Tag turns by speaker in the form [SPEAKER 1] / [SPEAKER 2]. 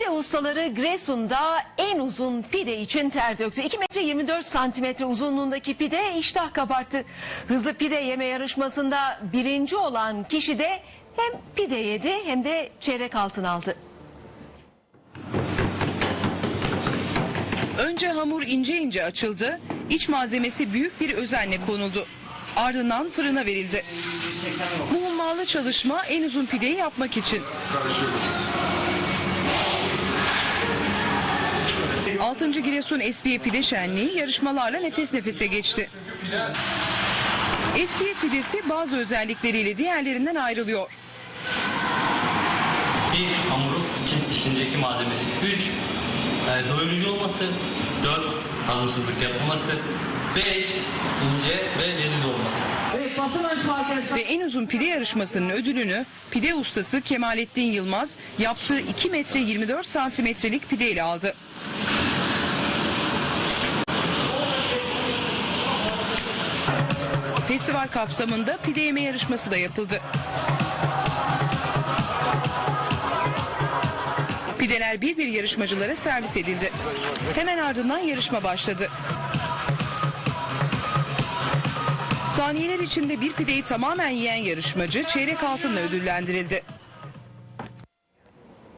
[SPEAKER 1] Pide ustaları Gresun'da en uzun pide için ter döktü. 2 metre 24 santimetre uzunluğundaki pide iştah kabarttı. Hızlı pide yeme yarışmasında birinci olan kişi de hem pide yedi hem de çeyrek altın aldı.
[SPEAKER 2] Önce hamur ince ince açıldı, iç malzemesi büyük bir özenle konuldu. Ardından fırına verildi. Bu hummalı çalışma en uzun pideyi yapmak için. 6. Giresun Espiye Pide Şenliği yarışmalarla nefes nefese geçti. Espiye pidesi bazı özellikleriyle diğerlerinden ayrılıyor.
[SPEAKER 3] Bir hamurun iki, içindeki malzemesi. Üç, e, doyurucu olması. Dört, hazımsızlık yapmaması. Beş, ince ve leziz olması.
[SPEAKER 2] Ve en uzun pide yarışmasının ödülünü pide ustası Kemalettin Yılmaz yaptığı 2 metre 24 santimetrelik pideyle aldı. Festival kapsamında pide yeme yarışması da yapıldı. Pideler bir bir yarışmacılara servis edildi. Hemen ardından yarışma başladı. Saniyeler içinde bir pideyi tamamen yiyen yarışmacı çeyrek altınla ödüllendirildi.